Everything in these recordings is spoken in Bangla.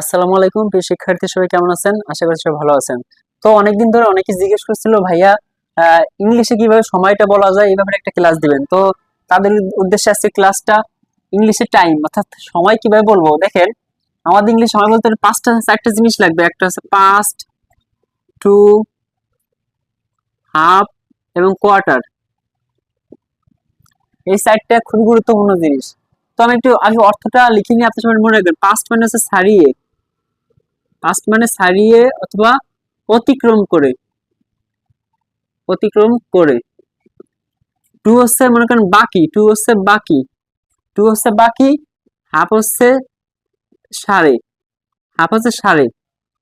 আসসালামু আলাইকুম, প্রিয় শিক্ষার্থী, সবাই কেমন আছেন? আশা করি সবাই ভালো আছেন। তো অনেকদিন ধরে অনেকে জিজ্ঞেস করছিল, ভাইয়া ইংলিশে কীভাবে সময়টা বলা যায়? এই ব্যাপারে একটা ক্লাস দিবেন। তো তাদের উদ্দেশ্যে আজকে ক্লাসটা ইংলিশে টাইম, অর্থাৎ সময় কীভাবে বলব? দেখেন, আমাদের ইংলিশ সময় বলতে হলে পাঁচটা, চারটা জিনিস লাগবে। একটা হচ্ছে পাস্ট টু হাফ এবং কোয়ার্টার এই চারটা খুবই গুরুত্বপূর্ণ জিনিস। তো আমি একটু আগে অর্থটা লিখে নিয়ে আপনার সবাই মনে রাখবেন। পাস্ট মানে হচ্ছে ছাড়িয়ে। পাস্ট মানে ছাড়িয়ে অথবা অতিক্রম করে। অতিক্রম করে। টু হচ্ছে মনে করেন বাকি। টু হচ্ছে বাকি। টু হচ্ছে বাকি হাফ হচ্ছে সাড়ে হাফ হচ্ছে সাড়ে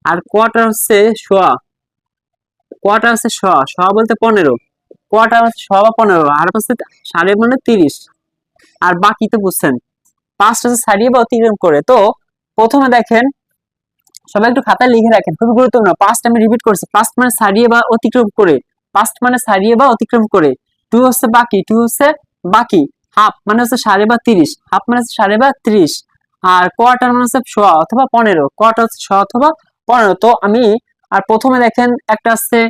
আর কোয়ার্টার হচ্ছে সোয়া। কোয়ার্টার হচ্ছে সোয়া। শোয়া বলতে পনেরো। কোয়ার্টার হচ্ছে বা পনেরো। আর হচ্ছে সাড়ে মানে তিরিশ। আর বাকি তো বুঝছেন। পাঁচটা হচ্ছে ছাড়িয়ে বা অতিক্রম করে। তো প্রথমে দেখেন সবাই একটু খাতায় লিখে রাখেন, খুবই গুরুত্বপূর্ণ। পাস্ট আমি রিপিট করছি পাস্ট মানে ছাড়িয়ে বা অতিক্রম করে। পাস্ট মানে ছাড়িয়ে বা অতিক্রম করে। টু হচ্ছে বাকি টু হচ্ছে বাকি। হাফ মানে হচ্ছে সাড়ে বা তিরিশ। হাফ মানে হচ্ছে সাড়ে বা ত্রিশ। আর কোয়ার্টার মানে হচ্ছে সোয়া অথবা পনেরো। কোয়ার্টার হচ্ছে সোয়া অথবা পনেরো। তো আমি, আর প্রথমে দেখেন একটা আছে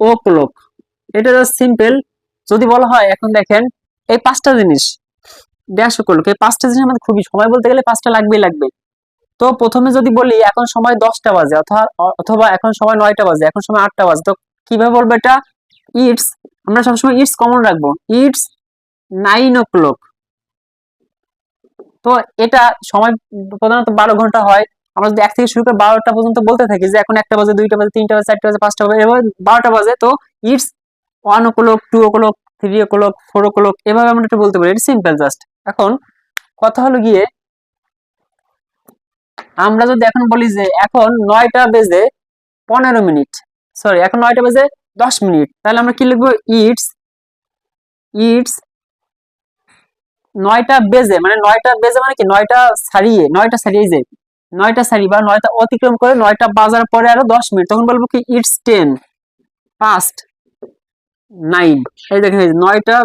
ও ক্লোক এটা সিম্পল যদি বলা হয়, এখন দেখেন, এই পাঁচটা জিনিস। দেড়শো ক্লোক এই পাঁচটা জিনিস আমাদের খুবই সময় বলতে গেলে পাঁচটা লাগবেই লাগবে। তো প্রথমে যদি বলি, এখন সময় দশটা বাজে অথবা এখন সময় নয়টা বাজে, এখন সময় আটটা বাজে, তো কীভাবে বলব এটা? ইটস আমরা সবসময় ইটস কমন রাখব। ইটস নাইন ও ক্লক তো এটা সময় প্রধানত বারো ঘণ্টা হয়। আমরা যদি এক থেকে শুরু করে বারোটা পর্যন্ত বলতে থাকি যে এখন একটা বাজে, দুইটা বাজে, তিনটা বাজে, চারটা বাজে, পাঁচটা বাজে, এভাবে বারোটা বাজে, তো it's one o'clock two o'clock three o'clock four o'clock এভাবে আমরা একটু বলতে পারি। এটা সিম্পল জাস্ট এখন কথা হলো গিয়ে আমরা যদি এখন বলি যে এখন নয়টা বেজে পনেরো মিনিট সরি এখন নয়টা বেজে দশ মিনিট, তাহলে আমরা কি লিখব? ইটস ইটস নয়টা বেজে মানে নয়টা বেজে মানে কি? নয়টা ছাড়িয়ে নয়টা ছাড়িয়ে যে, নয়টা ছাড়ি বা নয়টা অতিক্রম করে নয়টা বাজার পরে আরও দশ মিনিট, তখন বলব কি? ইটস টেন পাস্ট নাইন এই দেখেন নয়টা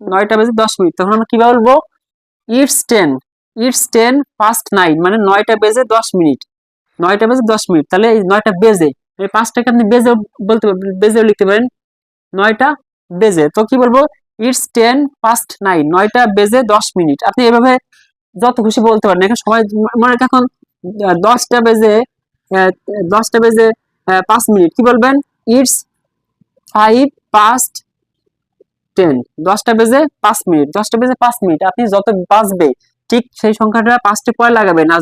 নয়টা বেজে দশ মিনিট, তখন আমরা কি বলব? It's ten it's ten first nine মানে নয়টা বেজে দশ মিনিট। নয়টা বেজে দশ মিনিট, তাহলে এই নয়টা বেজে, এই পাঁচটাকে আপনি বেজে বলতে বেজেও লিখতে পারেন। নয়টা বেজে, তো কি বলব? ইটস টেন ফার্স্ট নাইন নয়টা বেজে দশ মিনিট। আপনি এভাবে যত খুশি বলতে পারেন, এখন সময় মানে এখন দশটা বেজে দশটা বেজে পাঁচ মিনিট, কি বলবেন? ইটস ফাইভ পাস্ট টেন দশটা বেজে পাঁচ মিনিট, দশটা বেজে পাঁচ মিনিট, আপনি যত বাজবে ঠিক সেই সংখ্যাটা পাঁচটি পরে লাগাবেন। আর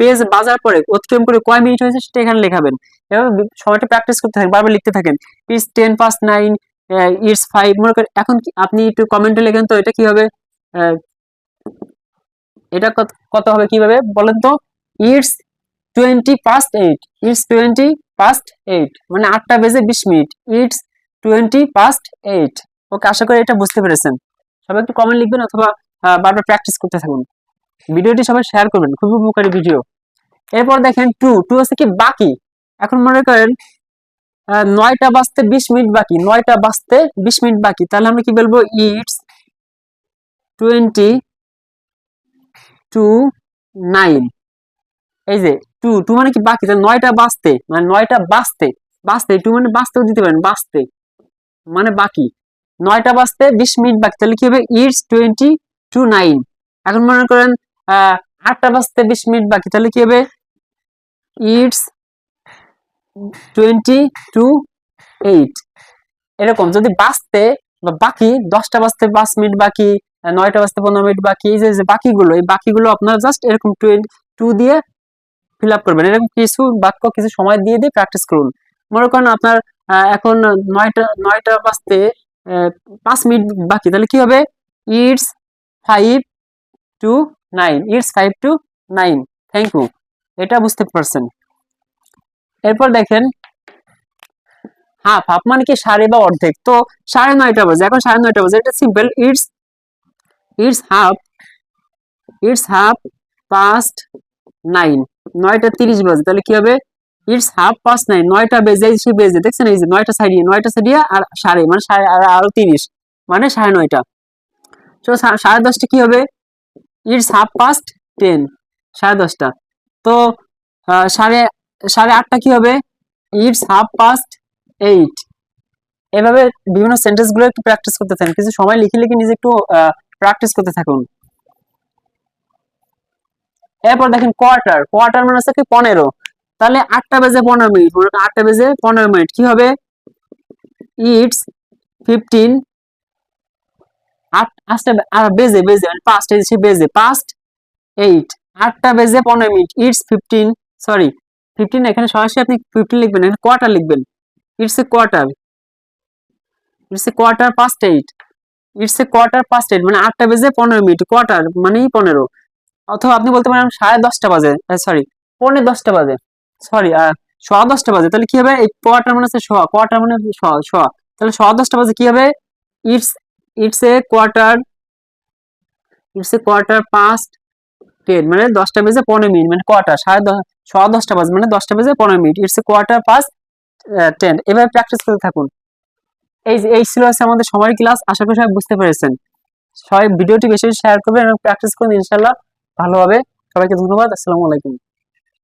বেজ বাজার পরে অতিক্রম করে কয় মিনিট হয়েছে সেটা এখানে লেখাবেন। এভাবে সময়টা প্র্যাকটিস করতে থাকেন, বারবার লিখতে থাকেন। It's ten pass nine it's five মনে করেন, এখন আপনি একটু কমেন্টে লেখেন তো, এটা কি হবে এটা কত হবে কীভাবে বলেন তো? It's twenty past eight it's twenty past eight মানে আটটা বেজে বিশ minute. It's twenty past eight okay আশা করি এটা বুঝতে পেরেছেন। সবাই একটু কমেন্ট লিখবেন অথবা বারবার প্র্যাকটিস করতে থাকুন। ভিডিওটি সবাই শেয়ার করবেন, খুবই উপকারী ভিডিও এরপর দেখেন টু টু হচ্ছে কি বাকি? এখন মনে করেন নয়টা বাজতে বিশ মিনিট বাকি, নয়টা বাজতে বিশ মিনিট বাকি। তাহলে আমরা কি বলব? ইটস টোয়েন্টি টু নাইন এই যে টু টু মানে কি বাকি? তাহলে নয়টা বাজতে মানে নয়টা বাজতে বাজতে টু মানে বাজতেও দিতে পারেন, বাজতে মানে বাকি। নয়টা বাজতে বিশ মিনিট বাকি, তাহলে কি হবে? ইটস টোয়েন্টি টু নাইন এখন মনে করেন আটটা বাজতে বিশ মিনিট বাকি, তাহলে কি হবে? ইটস টোয়েন্টি টু এইট এরকম, যদি বাঁচতে বা বাকি, দশটা বাজতে পাঁচ মিনিট বাকি নয়টা বাজতে পনেরো মিনিট বাকি, এই যে বাকিগুলো, এই বাকিগুলো আপনারা জাস্ট এরকম টু দিয়ে ফিল আপ করবেন। এরকম কিছু বাক্য, কিছু সময় দিয়ে দিয়ে প্র্যাকটিস করুন। মনে করেন আপনার এখন নয়টা নয়টা বাজতে পাঁচ মিনিট বাকি, তাহলে কি হবে? It's five to nine, it's five to nine. Thank you এটা বুঝতে পারছেন। এরপর দেখেন, হাফ হাফ মানে কি সাড়ে বা অর্ধেক? তো সাড়ে নয়টা বাজে। এখন সাড়ে নয়টা বাজে। এটা simple it's it's half it's half past nine নয়টা তিরিশ বাজে। তাহলে কি হবে? ইটস হাফ পাস্ট নাইন নয়টা বেজে সে বেজে, দেখছেন? এই যে নয়টা সাইডিয়ে নয়টা সাইডিয়ে আর সাড়ে মানে সাড়ে, আর তিরিশ মানে সাড়ে নয়টা। তো সাড়ে দশটা কি হবে? ইটস হাফ পাস্ট টেন সাড়ে দশটা। তো সাড়ে সাড়ে আটটা কি হবে? ইটস হাফ পাস্ট এইট এভাবে বিভিন্ন সেন্টেন্সগুলো একটু প্র্যাকটিস করতে থাকুন। কিছু সময় লিখে লিখে নিজে একটু প্র্যাকটিস করতে থাকুন। এরপর দেখেন কোয়ার্টার কোয়ার্টার মানে হচ্ছে কি পনেরো। তাহলে আটটা বেজে পনেরো মিনিট। মনে আটটা বেজে পনেরো মিনিট। কি হবে? ইটস ফিফটিন আট, আটটা বেজে বেজে মানে পাঁচটা এসে বেজে পাঁচট এইট আটটা বেজে পনেরো মিনিট ইটস ফিফটিন সরি ফিফটিন এখানে সরাসরি আপনি ফিফটিন লিখবেন, এখানে কোয়ার্টার লিখবেন it's a quarter it's a quarter past eight it's a quarter past eight মানে আটটা বেজে পনেরো মিনিট কোয়ার্টার মানেই পনেরো, অথবা আপনি বলতে পারেন সাড়ে দশটা বাজে সরি পৌনে দশটা বাজে সরি সোয়া দশটা বাজে, তাহলে কি হবে? এই কোয়ার্টার মানে হচ্ছে সোয়া কোয়ার্টার মানে সোয়া সোয়া, তাহলে সোয়া দশটা বাজে কি হবে? It's it's a quarter it's a quarter past ten মানে দশটা বেজে পনেরো মিনিট মানে কোয়ার্টার সাড়ে দশ সোয়া দশটা বাজে মানে দশটা বেজে পনেরো minute. It's a quarter past ten এভাবে প্র্যাকটিস করতে থাকুন। এই এই ছিল হচ্ছে আমাদের সময়ের ক্লাস আশা করি সবাই বুঝতে পেরেছেন। সবাই ভিডিওটি বেশি শেয়ার করবেন এবং প্র্যাকটিস করুন ইনশাল্লাহ ভালো হবে। সবাইকে ধন্যবাদ, আসসালামু আলাইকুম।